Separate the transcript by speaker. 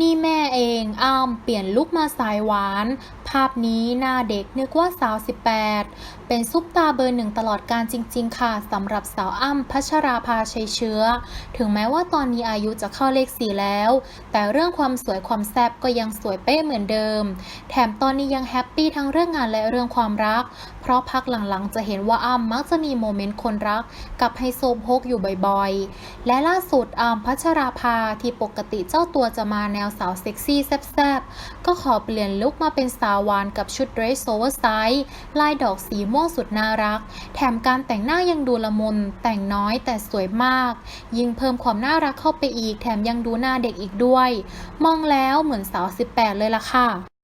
Speaker 1: นี่แม่เองอ้ามเปลี่ยนลุกมาสายหวาน ภาพนี้หน้าเด็กนึกว่าสาว 18 เป็นซุปตาเบอร์หนึ่งตลอดการจริง ๆ ค่ะสำหรับสาวอ้ำพัชราภาชัยเชื้อ ถึงแม้ว่าตอนนี้อายุจะเข้าเลขสี่แล้ว แต่เรื่องความสวยความแซ่บก็ยังสวยเป๊ะเหมือนเดิม แถมตอนนี้ยังแฮปปี้ทั้งเรื่องงานและเรื่องความรัก เพราะพักหลังๆ จะเห็นว่าอ้ำมักจะมีโมเมนต์คนรัก กับไฮโซโพกอยู่บ่อยๆ และล่าสุดอ้ำพัชราภาที่ปกติเจ้าตัวจะมาแนววสาวเซ็กซี่แซ่บๆ ก็ขอเปลี่ยนลุคมาเป็นสาวหวานกับชุดเดรสโอเวอร์ไซส์ลายดอกสีม่วงสุดน่ารัก แถมการแต่งหน้ายังดูละมุนแต่งน้อยแต่สวยมาก ยิ่งเพิ่มความน่ารักเข้าไปอีก แถมยังดูหน้าเด็กอีกด้วย มองแล้วเหมือนสาว 18 เลยล่ะค่ะ